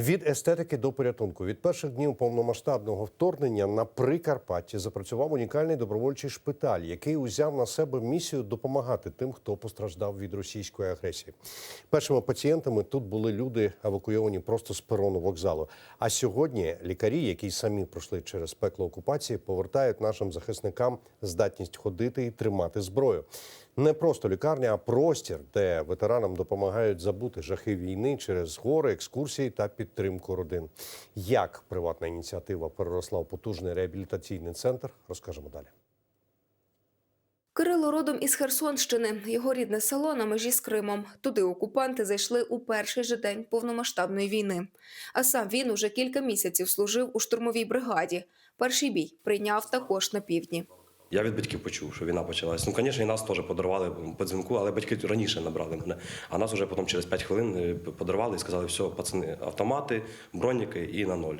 Від естетики до порятунку від перших днів повномасштабного вторгнення на Прикарпатті запрацював унікальний добровольчий шпиталь, який узяв на себе місію допомагати тим, хто постраждав від російської агресії. Першими пацієнтами тут були люди, евакуйовані просто з перону вокзалу. А сьогодні лікарі, які самі пройшли через пекло окупації, повертають нашим захисникам здатність ходити і тримати зброю. Не просто лікарня, а простір, де ветеранам допомагають забути жахи війни через гори, екскурсії та підтримку родин. Як приватна ініціатива переросла в потужний реабілітаційний центр, розкажемо далі. Кирило родом із Херсонщини. Його рідне село на межі з Кримом. Туди окупанти зайшли у перший же день повномасштабної війни. А сам він уже кілька місяців служив у штурмовій бригаді. Перший бій прийняв також на півдні. Я від батьків почув, що війна почалась. Ну, звісно, і нас теж подарували по дзвінку, але батьки раніше набрали мене. А нас вже потім через 5 хвилин е, подарували і сказали, все, пацани, автомати, броніки і на ноль.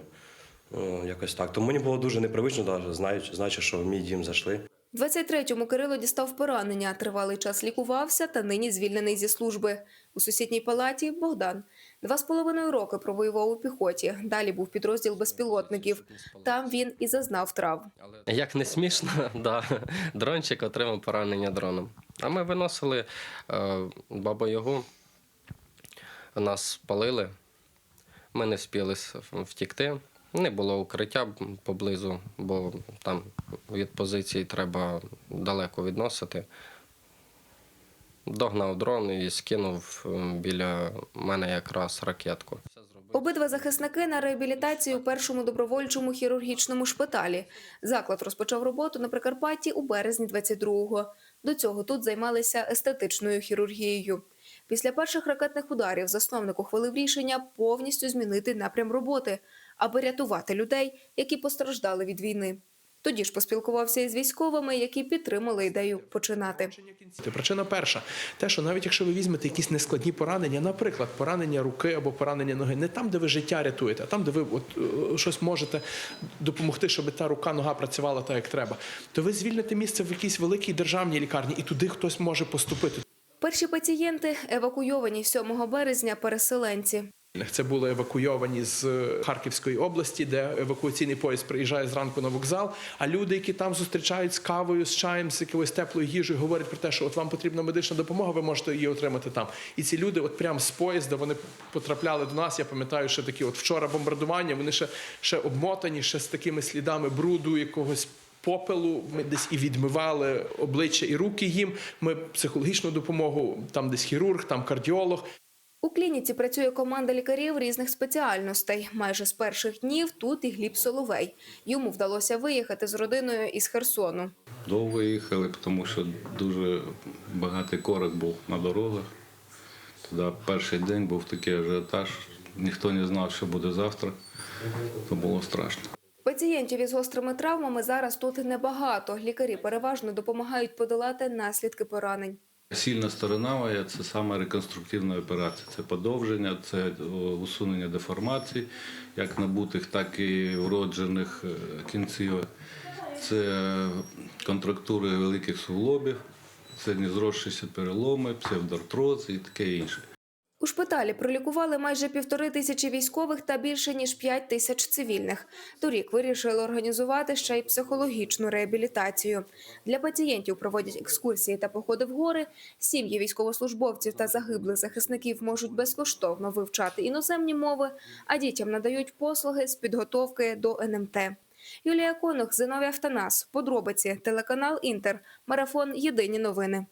Ну, Якось так. Тому мені було дуже непривично, навіть знаючи, що в мій дім зайшли. 23-му Кирило дістав поранення, тривалий час лікувався та нині звільнений зі служби. У сусідній палаті Богдан. Два з половиною роки провоював у піхоті. Далі був підрозділ безпілотників. Там він і зазнав травм. Як не смішно, да, дрончик отримав поранення дроном. А ми виносили е, бабу Ягу, нас спалили, ми не встигли втікти. Не було укриття поблизу, бо там від позиції треба далеко відносити. Догнав дрон і скинув біля мене якраз ракетку. Обидва захисники на реабілітації у першому добровольчому хірургічному шпиталі. Заклад розпочав роботу на Прикарпатті у березні 22-го. До цього тут займалися естетичною хірургією. Після перших ракетних ударів засновник ухвалив рішення повністю змінити напрям роботи, аби рятувати людей, які постраждали від війни. Тоді ж поспілкувався із військовими, які підтримали ідею починати. Причина перша, те, що навіть якщо ви візьмете якісь нескладні поранення, наприклад, поранення руки або поранення ноги, не там, де ви життя рятуєте, а там, де ви от, е, щось можете допомогти, щоб та рука, нога працювала так, як треба, то ви звільните місце в якійсь великій державній лікарні, і туди хтось може поступити. Перші пацієнти евакуйовані 7 березня переселенці. Це були евакуйовані з е, Харківської області, де евакуаційний поїзд приїжджає зранку на вокзал. А люди, які там зустрічають з кавою, з чаєм, з якоюсь теплою їжею, говорять про те, що от вам потрібна медична допомога, ви можете її отримати там. І ці люди, от прямо з поїзда, вони потрапляли до нас. Я пам'ятаю, що такі от вчора бомбардування, вони ще, ще обмотані, ще з такими слідами бруду, якогось. Попелу ми десь і відмивали обличчя і руки їм. Ми психологічну допомогу, там десь хірург, там кардіолог. У клініці працює команда лікарів різних спеціальностей. Майже з перших днів тут і Гліб Соловей. Йому вдалося виїхати з родиною із Херсону. Довго їхали, тому що дуже багатий корок був на дорогах. Туди перший день був такий ажіотаж, ніхто не знав, що буде завтра, то було страшно. Пацієнтів із гострими травмами зараз тут небагато. Лікарі переважно допомагають подолати наслідки поранень. Сильна сторона моя це саме реконструктивна операція. Це подовження, це усунення деформацій, як набутих, так і вроджених е, кінців. Це контрактури великих суглобів, це незросшіся переломи, псевдоартроз і таке інше. У шпиталі пролікували майже півтори тисячі військових та більше ніж п'ять тисяч цивільних. Торік вирішили організувати ще й психологічну реабілітацію. Для пацієнтів проводять екскурсії та походи в гори. Сім'ї військовослужбовців та загиблих захисників можуть безкоштовно вивчати іноземні мови, а дітям надають послуги з підготовки до НМТ. Юлія Конух, Зиновій Автонас, подробиці, телеканал Інтер, марафон Єдині новини.